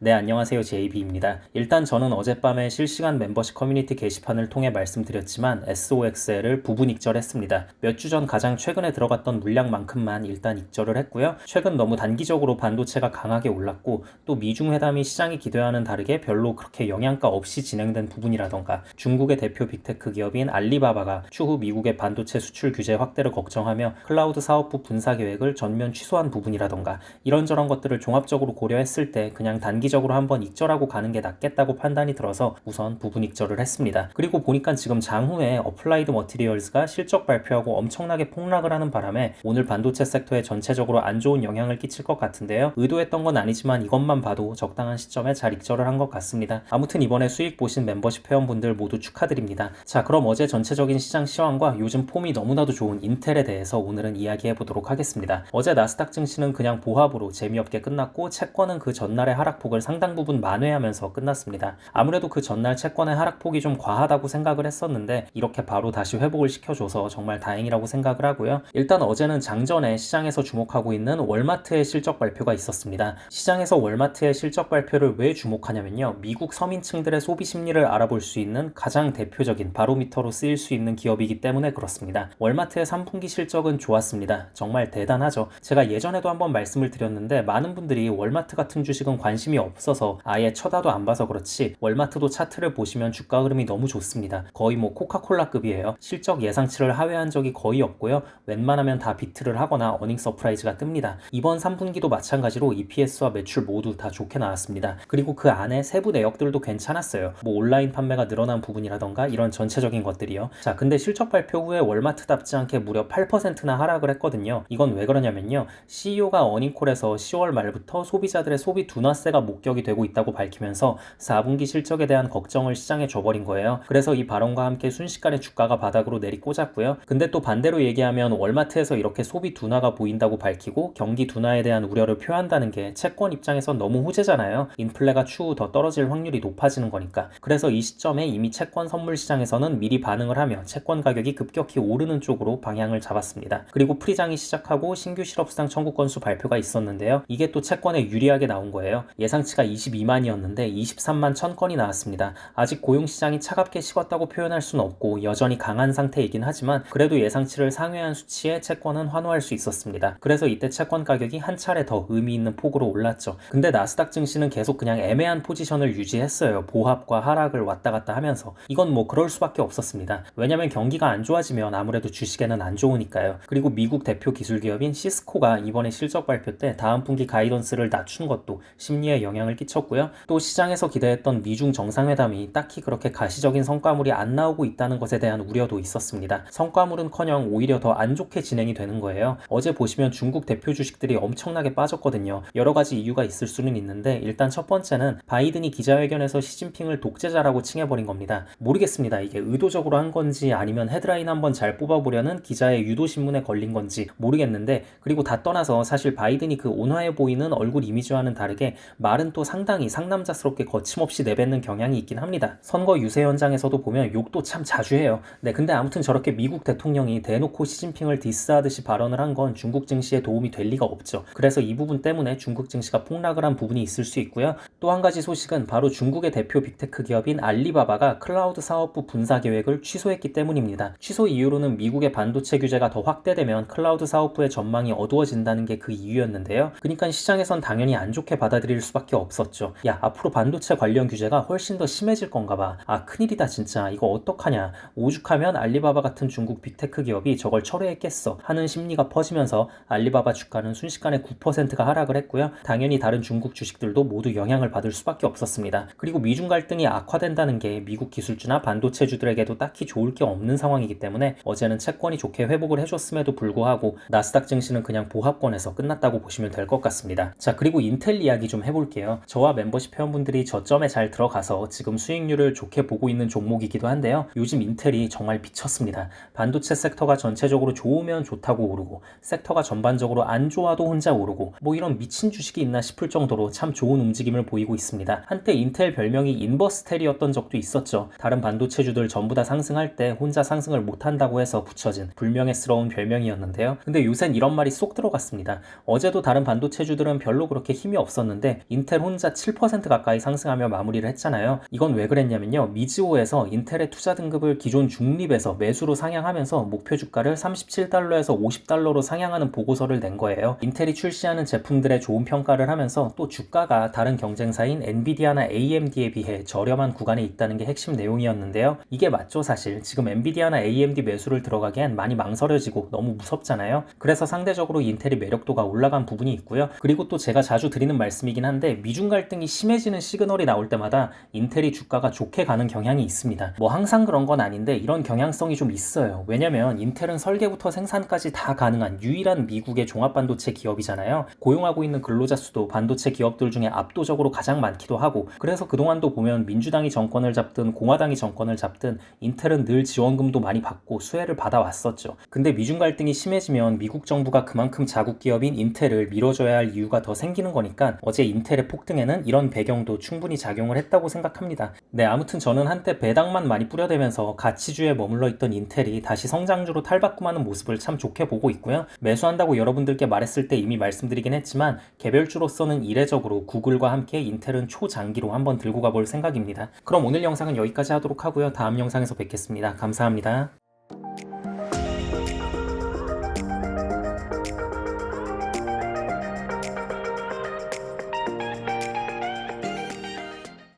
네, 안녕하세요. JB입니다. 일단 저는 어젯밤에 실시간 멤버십 커뮤니티 게시판을 통해 말씀드렸지만 SOXL을 부분 익절했습니다. 몇 주 전 가장 최근에 들어갔던 물량만큼만 일단 익절을 했고요. 최근 너무 단기적으로 반도체가 강하게 올랐고 또 미중 회담이 시장이 기대와는 다르게 별로 그렇게 영향가 없이 진행된 부분이라던가 중국의 대표 빅테크 기업인 알리바바가 추후 미국의 반도체 수출 규제 확대를 걱정하며 클라우드 사업부 분사 계획을 전면 취소한 부분이라던가 이런저런 것들을 종합적으로 고려했을 때 그냥 단기 단기적으로 한번 익절하고 가는 게 낫겠다고 판단이 들어서 우선 부분 익절을 했습니다. 그리고 보니까 지금 장후에 어플라이드 머티리얼즈가 실적 발표하고 엄청나게 폭락을 하는 바람에 오늘 반도체 섹터에 전체적으로 안 좋은 영향을 끼칠 것 같은데요. 의도했던 건 아니지만 이것만 봐도 적당한 시점에 잘 익절을 한 것 같습니다. 아무튼 이번에 수익 보신 멤버십 회원분들 모두 축하드립니다. 자 그럼 어제 전체적인 시장 시황과 요즘 폼이 너무나도 좋은 인텔에 대해서 오늘은 이야기해 보도록 하겠습니다. 어제 나스닥 증시는 그냥 보합으로 재미없게 끝났고 채권은 그 전날의 하락폭을 상당 부분 만회하면서 끝났습니다. 아무래도 그 전날 채권의 하락폭이 좀 과하다고 생각을 했었는데 이렇게 바로 다시 회복을 시켜줘서 정말 다행이라고 생각을 하고요. 일단 어제는 장전에 시장에서 주목하고 있는 월마트의 실적 발표가 있었습니다. 시장에서 월마트의 실적 발표를 왜 주목하냐면요. 미국 서민층들의 소비 심리를 알아볼 수 있는 가장 대표적인 바로미터로 쓰일 수 있는 기업이기 때문에 그렇습니다. 월마트의 3분기 실적은 좋았습니다. 정말 대단하죠. 제가 예전에도 한번 말씀을 드렸는데 많은 분들이 월마트 같은 주식은 관심이 없 어서 아예 쳐다도 안 봐서 그렇지 월마트도 차트를 보시면 주가 흐름이 너무 좋습니다. 거의 뭐 코카콜라급이에요. 실적 예상치를 하회한 적이 거의 없고요. 웬만하면 다 비트를 하거나 어닝 서프라이즈가 뜹니다. 이번 3분기도 마찬가지로 EPS와 매출 모두 다 좋게 나왔습니다. 그리고 그 안에 세부 내역들도 괜찮았어요. 뭐 온라인 판매가 늘어난 부분이라던가 이런 전체적인 것들이요. 자, 근데 실적 발표 후에 월마트답지 않게 무려 8%나 하락을 했거든요. 이건 왜 그러냐면요. CEO가 어닝콜에서 10월 말부터 소비자들의 소비 둔화세가 목 격이 되고 있다고 밝히면서 4분기 실적에 대한 걱정을 시장에 줘버린 거예요. 그래서 이 발언과 함께 순식간에 주가가 바닥으로 내리꽂았고요. 근데 또 반대로 얘기하면 월마트에서 이렇게 소비 둔화가 보인다고 밝히고 경기 둔화에 대한 우려를 표한다는 게 채권 입장에서 너무 호재잖아요. 인플레가 추후 더 떨어질 확률이 높아지는 거니까. 그래서 이 시점에 이미 채권 선물 시장에서는 미리 반응을 하며 채권 가격이 급격히 오르는 쪽으로 방향을 잡았습니다. 그리고 프리장이 시작하고 신규 실업수당 청구 건수 발표가 있었는데요. 이게 또 채권에 유리하게 나온 거예요. 예상치가 22만이었는데 23만 1000건이 나왔습니다. 아직 고용시장이 차갑게 식었다고 표현할 수는 없고 여전히 강한 상태이긴 하지만 그래도 예상치를 상회한 수치에 채권은 환호할 수 있었습니다. 그래서 이때 채권 가격이 한 차례 더 의미 있는 폭으로 올랐죠. 근데 나스닥 증시는 계속 그냥 애매한 포지션을 유지했어요. 보합과 하락을 왔다 갔다 하면서 이건 뭐 그럴 수밖에 없었습니다. 왜냐면 경기가 안 좋아지면 아무래도 주식에는 안 좋으니까요. 그리고 미국 대표 기술 기업인 시스코가 이번에 실적 발표 때 다음 분기 가이던스를 낮춘 것도 심리에 영향을 끼쳤고요. 또 시장에서 기대했던 미중 정상회담이 딱히 그렇게 가시적인 성과물이 안 나오고 있다는 것에 대한 우려도 있었습니다. 성과물은커녕 오히려 더 안 좋게 진행이 되는 거예요. 어제 보시면 중국 대표 주식들이 엄청나게 빠졌거든요. 여러 가지 이유가 있을 수는 있는데 일단 첫 번째는 바이든이 기자회견에서 시진핑을 독재자라고 칭해버린 겁니다. 모르겠습니다. 이게 의도적으로 한 건지 아니면 헤드라인 한번 잘 뽑아보려는 기자의 유도신문에 걸린 건지 모르겠는데 그리고 다 떠나서 사실 바이든이 그 온화해 보이는 얼굴 이미지와는 다르게 말은 또 상당히 상남자스럽게 거침없이 내뱉는 경향이 있긴 합니다. 선거 유세 현장에서도 보면 욕도 참 자주 해요. 네, 근데 아무튼 저렇게 미국 대통령이 대놓고 시진핑을 디스하듯이 발언을 한 건 중국 증시에 도움이 될 리가 없죠. 그래서 이 부분 때문에 중국 증시가 폭락을 한 부분이 있을 수 있고요. 또 한 가지 소식은 바로 중국의 대표 빅테크 기업인 알리바바가 클라우드 사업부 분사 계획을 취소했기 때문입니다. 취소 이유로는 미국의 반도체 규제가 더 확대되면 클라우드 사업부의 전망이 어두워진다는 게 그 이유였는데요. 그러니까 시장에선 당연히 안 좋게 받아들일 수밖에 없었죠. 야, 앞으로 반도체 관련 규제가 훨씬 더 심해질 건가 봐. 아, 큰일이다 진짜. 이거 어떡하냐. 오죽하면 알리바바 같은 중국 빅테크 기업이 저걸 철회했겠어 하는 심리가 퍼지면서 알리바바 주가는 순식간에 9%가 하락을 했고요. 당연히 다른 중국 주식들도 모두 영향을 받을 수밖에 없었습니다. 그리고 미중 갈등이 악화된다는 게 미국 기술주나 반도체주들에게도 딱히 좋을 게 없는 상황이기 때문에 어제는 채권이 좋게 회복을 해줬음에도 불구하고 나스닥 증시는 그냥 보합권에서 끝났다고 보시면 될 것 같습니다. 자, 그리고 인텔 이야기 좀 해볼게요. 저와 멤버십 회원분들이 저점에 잘 들어가서 지금 수익률을 좋게 보고 있는 종목이기도 한데요. 요즘 인텔이 정말 미쳤습니다. 반도체 섹터가 전체적으로 좋으면 좋다고 오르고 섹터가 전반적으로 안 좋아도 혼자 오르고 뭐 이런 미친 주식이 있나 싶을 정도로 참 좋은 움직임을 보이고 있습니다. 한때 인텔 별명이 인버스텔이었던 적도 있었죠. 다른 반도체주들 전부 다 상승할 때 혼자 상승을 못한다고 해서 붙여진 불명예스러운 별명이었는데요. 근데 요샌 이런 말이 쏙 들어갔습니다. 어제도 다른 반도체주들은 별로 그렇게 힘이 없었는데 인텔 인텔 혼자 7% 가까이 상승하며 마무리를 했잖아요. 이건 왜 그랬냐면요. 미즈오에서 인텔의 투자 등급을 기존 중립에서 매수로 상향하면서 목표 주가를 37달러에서 50달러로 상향하는 보고서를 낸 거예요. 인텔이 출시하는 제품들의 좋은 평가를 하면서 또 주가가 다른 경쟁사인 엔비디아나 AMD에 비해 저렴한 구간에 있다는 게 핵심 내용이었는데요. 이게 맞죠, 사실. 지금 엔비디아나 AMD 매수를 들어가기엔 많이 망설여지고 너무 무섭잖아요. 그래서 상대적으로 인텔이 매력도가 올라간 부분이 있고요. 그리고 또 제가 자주 드리는 말씀이긴 한데 미중 갈등이 심해지는 시그널이 나올 때마다 인텔이 주가가 좋게 가는 경향이 있습니다. 뭐 항상 그런 건 아닌데 이런 경향성이 좀 있어요. 왜냐면 인텔은 설계부터 생산까지 다 가능한 유일한 미국의 종합 반도체 기업이잖아요. 고용하고 있는 근로자 수도 반도체 기업들 중에 압도적으로 가장 많기도 하고 그래서 그동안도 보면 민주당이 정권을 잡든 공화당이 정권을 잡든 인텔은 늘 지원금도 많이 받고 수혜를 받아왔었죠. 근데 미중 갈등이 심해지면 미국 정부가 그만큼 자국 기업인 인텔을 밀어줘야 할 이유가 더 생기는 거니까 어제 인텔 의 폭등에는 이런 배경도 충분히 작용을 했다고 생각합니다. 네, 아무튼 저는 한때 배당만 많이 뿌려대면서 가치주에 머물러 있던 인텔이 다시 성장주로 탈바꿈하는 모습을 참 좋게 보고 있고요. 매수한다고 여러분들께 말했을 때 이미 말씀드리긴 했지만 개별주로서는 이례적으로 구글과 함께 인텔은 초장기로 한번 들고 가볼 생각입니다. 그럼 오늘 영상은 여기까지 하도록 하고요. 다음 영상에서 뵙겠습니다. 감사합니다.